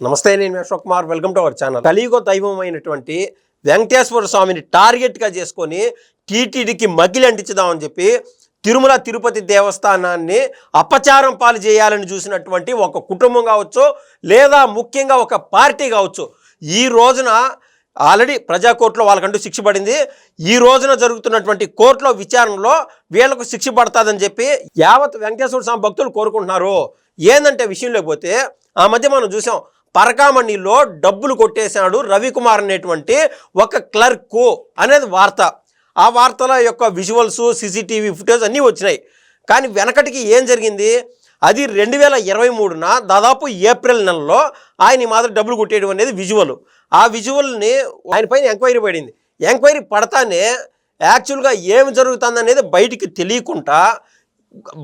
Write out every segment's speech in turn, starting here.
నమస్తే నేను Ashok Kumar. Welcome to our channel కలియుగ దైవం అయినటువంటి వెంకటేశ్వర స్వామిని టార్గెట్గా చేసుకొని టీటీడీకి మగిలి అంటించుదామని చెప్పి తిరుమల తిరుపతి దేవస్థానాన్ని అపచారం పాలు చేయాలని చూసినటువంటి ఒక కుటుంబం కావచ్చు లేదా ముఖ్యంగా ఒక పార్టీ కావచ్చు. ఈ రోజున ఆల్రెడీ ప్రజా కోర్టులో వాళ్ళకంటూ శిక్ష పడింది. ఈ రోజున జరుగుతున్నటువంటి కోర్టులో విచారణలో వీళ్ళకు శిక్ష పడుతుందని చెప్పి యావత్ వెంకటేశ్వర స్వామి భక్తులు కోరుకుంటున్నారు. ఏందంటే విషయం లేకపోతే ఆ మధ్య మనం చూసాం పరకామణిలో డబ్బులు కొట్టేశాడు రవికుమార్ అనేటువంటి ఒక క్లర్కు అనేది వార్త. ఆ వార్తల యొక్క విజువల్స్ సీసీటీవీ ఫుటేజ్ అన్నీ వచ్చినాయి. కానీ వెనకటికి ఏం జరిగింది? అది రెండు వేల ఇరవై మూడున దాదాపు ఏప్రిల్ నెలలో ఆయన ఈ డబ్బులు కొట్టేయడం అనేది విజువల్. ఆ విజువల్ని ఆయన పైన ఎంక్వైరీ పడింది. ఎంక్వైరీ పడతానే యాక్చువల్గా ఏమి జరుగుతుంది అనేది బయటికి తెలియకుండా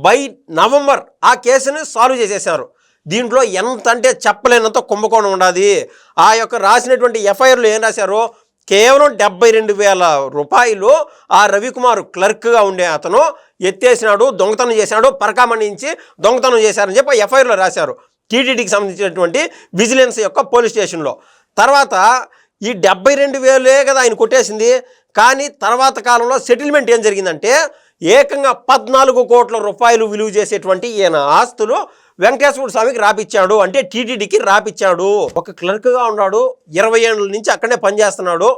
బై నవంబర్ ఆ కేసుని సాల్వ్ చేసేసారు దీంట్లో ఎంత అంటే చెప్పలేనంత కుంభకోణం ఉండాలి ఆ యొక్క రాసినటువంటి ఎఫ్ఐఆర్లు ఏం రాశారో? కేవలం డెబ్బై రెండు వేల రూపాయలు ఆ రవికుమార్ క్లర్క్గా ఉండే అతను ఎత్తేసినాడు దొంగతనం చేసినాడు పరకామణించి దొంగతనం చేశారని చెప్పి ఎఫ్ఐఆర్లో రాశారు. టీటీడీకి సంబంధించినటువంటి విజిలెన్స్ యొక్క పోలీస్ స్టేషన్లో. తర్వాత ఈ డెబ్బై రెండు వేలే కదా ఆయన కొట్టేసింది. కానీ తర్వాత కాలంలో సెటిల్మెంట్ ఏం జరిగిందంటే ఏకంగా పద్నాలుగు కోట్ల రూపాయలు విలువ చేసేటువంటి ఈయన ఆస్తులు వెంకటేశ్వర స్వామికి రాపిచ్చాడు. అంటే టీటీడీకి రాపిచ్చాడు. ఒక క్లర్క్గా ఉన్నాడు. ఇరవై ఏళ్ళ నుంచి అక్కడే పనిచేస్తున్నాడు.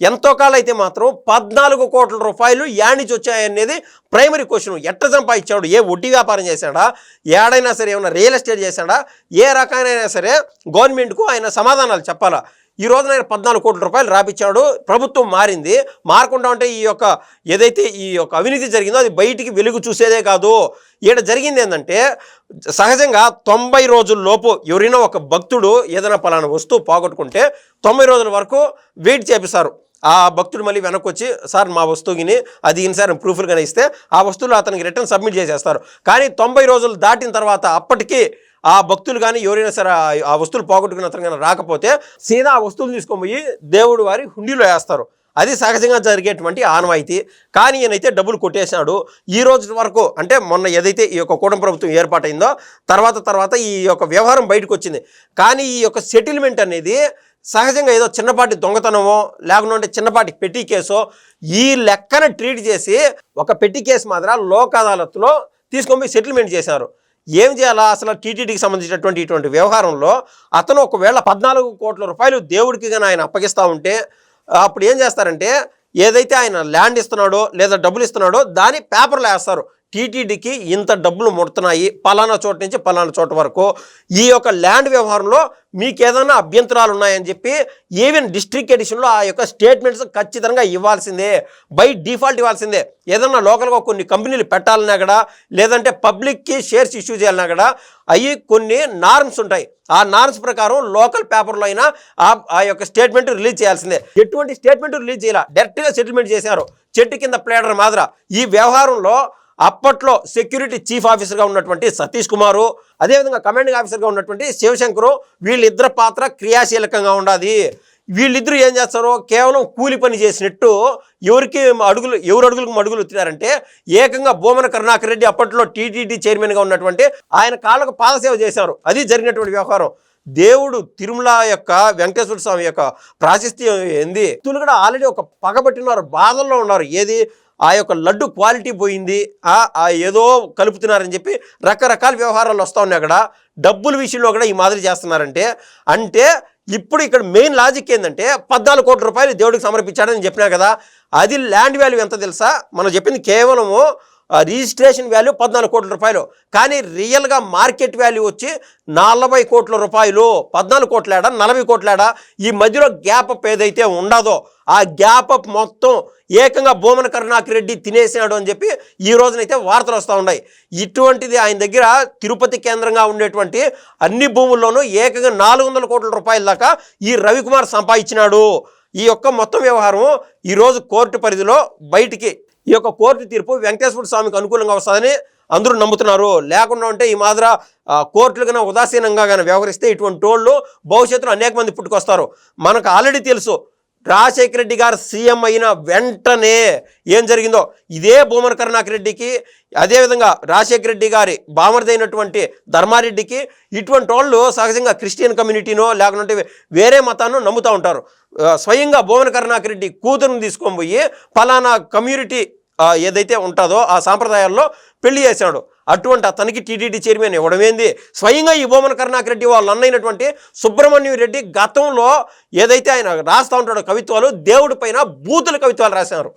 ఎంతో కాలం అయితే మాత్రం పద్నాలుగు కోట్ల రూపాయలు యానిచి వచ్చాయనేది ప్రైమరీ క్వశ్చన్. ఎట్ట సంపాదించాడు? ఏ వడ్డీ వ్యాపారం చేశాడా? ఏడైనా సరే ఏమైనా రియల్ ఎస్టేట్ చేశాడా? ఏ రకమైనా సరే గవర్నమెంట్కు ఆయన సమాధానాలు చెప్పాలా? ఈ రోజున ఆయన పద్నాలుగు కోట్ల రూపాయలు రాపిచ్చాడు. ప్రభుత్వం మారింది. మారకుండా ఉంటే ఈ యొక్క ఏదైతే ఈ యొక్క అవినీతి జరిగిందో అది బయటికి వెలుగు చూసేదే కాదు. ఈడ జరిగింది ఏంటంటే సహజంగా తొంభై రోజుల్లోపు ఎవరైనా ఒక భక్తుడు ఏదైనా పలానా వస్తువు పోగొట్టుకుంటే తొంభై రోజుల వరకు వెయిట్ చేపిస్తారు. ఆ భక్తుడు మళ్ళీ వెనక్కి వచ్చి సార్ మా వస్తువుని అది సార్ ప్రూఫ్లు కానీ ఇస్తే ఆ వస్తువులు అతనికి రిటర్న్ సబ్మిట్ చేసేస్తారు. కానీ తొంభై రోజులు దాటిన తర్వాత అప్పటికి ఆ భక్తులు కానీ ఎవరైనా సరే ఆ- వస్తువులు పోగొట్టుకున్న అతను కానీ రాకపోతే సీదా ఆ వస్తువులు తీసుకొని దేవుడు వారి హుండీలో వేస్తారు. అది సహజంగా జరిగేటువంటి ఆనవాయితీ. కానీ ఈయనైతే డబ్బులు కొట్టేశాడు. ఈ రోజు వరకు అంటే మొన్న ఏదైతే ఈ యొక్క కూటమి ప్రభుత్వం ఏర్పాటైందో తర్వాత తర్వాత ఈ యొక్క వ్యవహారం బయటకు వచ్చింది. కానీ ఈ యొక్క సెటిల్మెంట్ అనేది సహజంగా ఏదో చిన్నపాటి దొంగతనమో లేకుంటే చిన్నపాటి పెట్టి కేసో ఈ లెక్కన ట్రీట్ చేసి ఒక పెట్టి కేసు మాత్రం లోక్ అదాలత్లో తీసుకొని పోయి సెటిల్మెంట్ చేశారు. ఏం చేయాలా? అసలు టీటీడీకి సంబంధించినటువంటి ఇటువంటి వ్యవహారంలో అతను ఒకవేళ పద్నాలుగు కోట్ల రూపాయలు దేవుడికి కానీ ఆయన అప్పగిస్తూ ఉంటే అప్పుడు ఏం చేస్తారంటే ఏదైతే ఆయన ల్యాండ్ ఇస్తున్నాడో లేదా డబ్బులు ఇస్తున్నాడో దాని పేపర్లో వేస్తారు. టీటీడీకి ఇంత డబ్బులు ముడుతున్నాయి పలానా చోట నుంచి పలానా చోట వరకు. ఈ యొక్క ల్యాండ్ వ్యవహారంలో మీకు ఏదైనా అభ్యంతరాలు ఉన్నాయని చెప్పి ఈవెన్ డిస్ట్రిక్ట్ ఎడిషన్లో ఆ యొక్క స్టేట్మెంట్స్ ఖచ్చితంగా ఇవ్వాల్సిందే. బై డిఫాల్ట్ ఇవ్వాల్సిందే. ఏదన్నా లోకల్గా కొన్ని కంపెనీలు పెట్టాలన్నా కూడా లేదంటే పబ్లిక్కి షేర్స్ ఇష్యూ చేయాలన్నా కూడా అవి కొన్ని నార్మ్స్ ఉంటాయి. ఆ నార్మ్స్ ప్రకారం లోకల్ పేపర్లో అయినా ఆ ఆ యొక్క స్టేట్మెంట్ రిలీజ్ చేయాల్సిందే. ఎటువంటి స్టేట్మెంట్ రిలీజ్ చేయాలి. డైరెక్ట్గా సెటిల్మెంట్ చేశారు. చెట్టు కింద ప్లేడర్ మాదిర. ఈ వ్యవహారంలో అప్పట్లో సెక్యూరిటీ చీఫ్ ఆఫీసర్గా ఉన్నటువంటి సతీష్ కుమారు అదేవిధంగా కమాండింగ్ ఆఫీసర్గా ఉన్నటువంటి శివశంకరు వీళ్ళిద్దరి పాత్ర క్రియాశీలకంగా ఉండాలి వీళ్ళిద్దరూ ఏం చేస్తారో కేవలం కూలి పని చేసినట్టు ఎవరికి అడుగులు ఎవరు అడుగులకు అడుగులు ఎత్తినారంటే ఏకంగా భూమన కరుణాకర్ రెడ్డి అప్పట్లో టీటీడీ చైర్మన్గా ఉన్నటువంటి ఆయన కాళ్ళకు పాదసేవ చేశారు. అది జరిగినటువంటి వ్యవహారం. దేవుడు తిరుమల యొక్క వెంకటేశ్వర స్వామి యొక్క ప్రాశస్త్యం ఏంది? భక్తులు కూడా ఆల్రెడీ ఒక పగబట్టినారు బాధల్లో ఉన్నారు. ఏది? ఆ యొక్క లడ్డు క్వాలిటీ పోయింది. ఆ ఏదో కలుపుతున్నారని చెప్పి రకరకాల వ్యవహారాలు వస్తూ ఉన్నాయి అక్కడ. డబ్బుల విషయంలో కూడా ఈ మాదిరి చేస్తున్నారంటే అంటే ఇప్పుడు ఇక్కడ మెయిన్ లాజిక్ ఏంటంటే పద్నాలుగు కోట్ల రూపాయలు దేవుడికి సమర్పించాడని చెప్పినా కదా. అది ల్యాండ్ వాల్యూ ఎంత తెలుసా? మనం చెప్పింది కేవలము రిజిస్ట్రేషన్ వాల్యూ పద్నాలుగు కోట్ల రూపాయలు. కానీ రియల్గా మార్కెట్ వాల్యూ వచ్చి నలభై కోట్ల రూపాయలు. పద్నాలుగు కోట్లేడా నలభై కోట్లేడా. ఈ మధ్యలో గ్యాప్ అప్ ఏదైతే ఉండదో ఆ గ్యాప్ అప్ మొత్తం ఏకంగా భూమన కరుణాకర్ రెడ్డి తినేసాడు అని చెప్పి ఈ రోజునైతే వార్తలు వస్తూ ఉన్నాయి. ఇటువంటిది ఆయన దగ్గర తిరుపతి కేంద్రంగా ఉండేటువంటి అన్ని భూముల్లోనూ ఏకంగా నాలుగు వందల కోట్ల రూపాయల దాకా ఈ రవికుమార్ సంపాదించినాడు. ఈ యొక్క మొత్తం వ్యవహారం ఈరోజు కోర్టు పరిధిలో బయటికి ఈ యొక్క కోర్టు తీర్పు వెంకటేశ్వర స్వామికి అనుకూలంగా వస్తుందని అందరూ నమ్ముతున్నారు. లేకుండా ఉంటే ఈ మాదిర కోర్టులు కన్నా ఉదాసీనంగా కానీ వ్యవహరిస్తే ఇటువంటి టోళ్ళు భవిష్యత్తులో అనేక మంది పుట్టుకొస్తారు. మనకు ఆల్రెడీ తెలుసు రాజశేఖర రెడ్డి గారు సీఎం అయిన వెంటనే ఏం జరిగిందో. ఇదే భూమన కరుణాకర్ రెడ్డికి అదేవిధంగా రాజశేఖర రెడ్డి గారి బామర్దైనటువంటి ధర్మారెడ్డికి ఇటువంటి వాళ్ళు సహజంగా క్రిస్టియన్ కమ్యూనిటీనో లేకుంటే వేరే మతాన్ని నమ్ముతూ ఉంటారు. స్వయంగా భువన కరుణాకర్ రెడ్డి కూతురుని తీసుకొని పోయి ఫలానా కమ్యూనిటీ ఏదైతే ఉంటుందో ఆ సాంప్రదాయాల్లో పెళ్ళి చేశాడు. అటువంటి అతనికి టీటీడీ చైర్మన్ ఇవ్వడమేంది స్వయంగా ఈ భూమన కరుణాకర్ రెడ్డి వాళ్ళ అన్నైనటువంటి సుబ్రహ్మణ్యం రెడ్డి గతంలో ఏదైతే ఆయన రాస్తా ఉంటాడో కవిత్వాలు దేవుడి పైన బూతుల కవిత్వాలు రాశారు.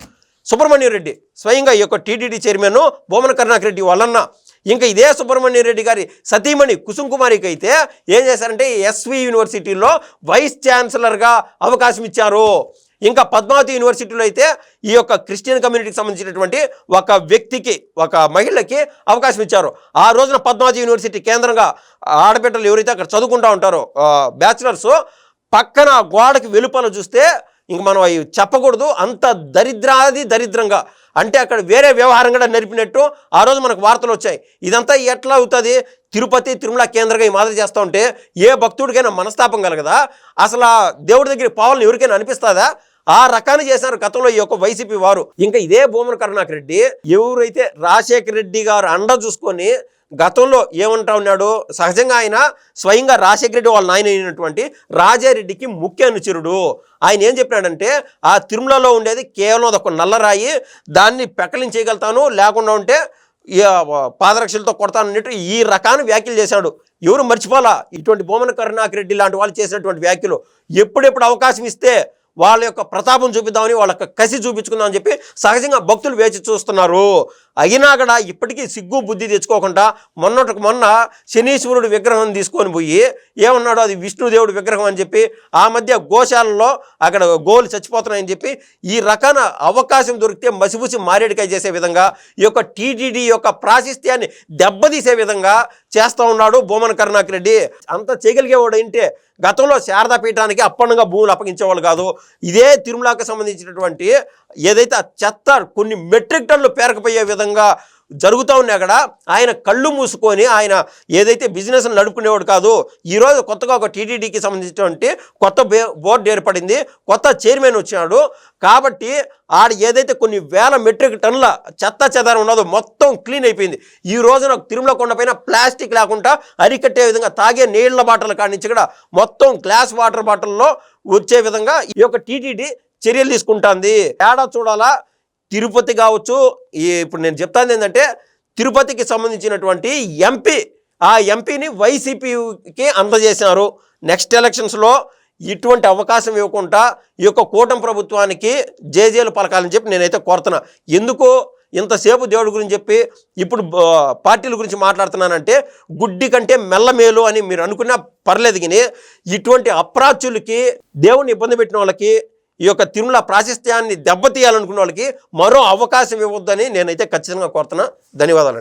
సుబ్రహ్మణ్యం రెడ్డి స్వయంగా ఈ యొక్క టీటీడీ చైర్మన్ భూమన కరుణాకర్ రెడ్డి వాళ్ళన్న. ఇంకా ఇదే సుబ్రహ్మణ్యం రెడ్డి గారి సతీమణి కుసుమ్ కుమారికి అయితే ఏం చేశారంటే ఎస్వి యూనివర్సిటీలో వైస్ ఛాన్సలర్గా అవకాశం ఇచ్చారు. ఇంకా పద్మావతి యూనివర్సిటీలో అయితే ఈ యొక్క క్రిస్టియన్ కమ్యూనిటీకి సంబంధించినటువంటి ఒక వ్యక్తికి ఒక మహిళకి అవకాశం ఇచ్చారు. ఆ రోజున పద్మావతి యూనివర్సిటీ కేంద్రంగా ఆడబిడ్డలు ఎవరైతే అక్కడ చదువుకుంటా ఉంటారో బ్యాచిలర్స్ పక్కన గోడకి వెలుపల చూస్తే ఇంక మనం అవి చెప్పకూడదు. అంత దరిద్రాది దరిద్రంగా. అంటే అక్కడ వేరే వ్యవహారం కూడా నడిపినట్టు ఆ రోజు మనకు వార్తలు వచ్చాయి. ఇదంతా ఎట్లా అవుతుంది? తిరుపతి తిరుమల కేంద్రంగా ఈ మాదిరి చేస్తూ ఉంటే ఏ భక్తుడికైనా మనస్తాపం కలగదా? అసలు దేవుడి దగ్గర పావులను ఎవరికైనా అనిపిస్తుందా? ఆ రకాన్ని చేశారు గతంలో ఈ యొక్క వైసీపీ వారు. ఇంకా ఇదే భూమన కరుణాకర్ రెడ్డి ఎవరైతే రాజశేఖర రెడ్డి గారు అండ చూసుకొని గతంలో ఏమంటా ఉన్నాడు సహజంగా ఆయన స్వయంగా రాజశేఖర రెడ్డి వాళ్ళ నాయన అయినటువంటి రాజారెడ్డికి ముఖ్య అనుచరుడు. ఆయన ఏం చెప్పినాడంటే ఆ తిరుమలలో ఉండేది కేవలం అదొక నల్లరాయి దాన్ని పెకలించేయగలుగుతాను లేకుండా ఉంటే పాదరక్షలతో కొడతాను అన్నట్టు ఈ రకాన్ని వ్యాఖ్యలు చేశాడు. ఎవరు మర్చిపోలా ఇటువంటి భూమన కరుణాకర్ రెడ్డి లాంటి వాళ్ళు చేసినటువంటి వ్యాఖ్యలు ఎప్పుడెప్పుడు అవకాశం ఇస్తే వాళ్ళ యొక్క ప్రతాపం చూపిద్దామని వాళ్ళ యొక్క కసి చూపించుకుందామని చెప్పి సహజంగా భక్తులు వేచి చూస్తున్నారు. అయినా కూడా ఇప్పటికీ సిగ్గు బుద్ధి తెచ్చుకోకుండా మొన్నటికి మొన్న శనీశ్వరుడు విగ్రహం తీసుకొని పోయి ఏమన్నాడో అది విష్ణుదేవుడి విగ్రహం అని చెప్పి ఆ మధ్య గోశాలలో అక్కడ గోలు చచ్చిపోతున్నాయని చెప్పి ఈ రకాన అవకాశం దొరికితే మసిబుసి మారేడికాయ చేసే విధంగా ఈ యొక్క టీటీడీ యొక్క ప్రాశస్త్యాన్ని దెబ్బతీసే విధంగా చేస్తూ ఉన్నాడు భూమన కరుణాకర్ రెడ్డి. అంత చేయగలిగేవాడు ఏంటే? గతంలో శారదా పీఠానికి భూములు అప్పగించేవాళ్ళు కాదు. ఇదే తిరుమలకి సంబంధించినటువంటి ఏదైతే ఆ చెత్త కొన్ని మెట్రిక్ టన్నులు పేరకపోయే విధంగా జరుగుతూ ఉన్నాయి అక్కడ ఆయన కళ్ళు మూసుకొని ఆయన ఏదైతే బిజినెస్ నడుపుకునేవాడు కాదు ఈరోజు కొత్తగా ఒక టీటీడీకి సంబంధించినటువంటి కొత్త బే- బోర్డు ఏర్పడింది కొత్త చైర్మన్ వచ్చాడు కాబట్టి ఆడ ఏదైతే కొన్ని వేల మెట్రిక్ టన్నుల చెత్త చెదారం ఉన్నదో మొత్తం క్లీన్ అయిపోయింది. ఈ రోజున తిరుమల కొండపైన ప్లాస్టిక్ లేకుండా అరికట్టే విధంగా తాగే నీళ్ళ బాటలు కానించి కూడా మొత్తం గ్లాస్ వాటర్ బాటిల్లో వచ్చే విధంగా ఈ యొక్క టీటీడీ చర్యలు తీసుకుంటుంది. ఏడా చూడాలా? తిరుపతి కావచ్చు ఇప్పుడు నేను చెప్తాను ఏంటంటే తిరుపతికి సంబంధించినటువంటి ఎంపీ ఆ ఎంపీని వైసీపీకి అందజేసినారు నెక్స్ట్ ఎలక్షన్స్లో ఇటువంటి అవకాశం ఇవ్వకుండా ఈ యొక్క కూటమి ప్రభుత్వానికి జేజేలు పలకాలని చెప్పి నేనైతే కోరుతున్నా. ఎందుకు? ఇంతసేపు దేవుడి గురించి చెప్పి ఇప్పుడు పార్టీల గురించి మాట్లాడుతున్నానంటే గుడ్డి కంటే మెల్లమేలు అని మీరు అనుకున్నా పర్లేదు కానీ ఇటువంటి అప్రాచ్యులకి దేవుని ఇబ్బంది పెట్టిన వాళ్ళకి ఈ యొక్క తిరుమల ప్రాశస్త్యాన్ని దెబ్బతీయాలనుకున్న వాళ్ళకి మరో అవకాశం ఇవ్వద్దని నేనైతే ఖచ్చితంగా కోరుతున్నా. ధన్యవాదాలండి.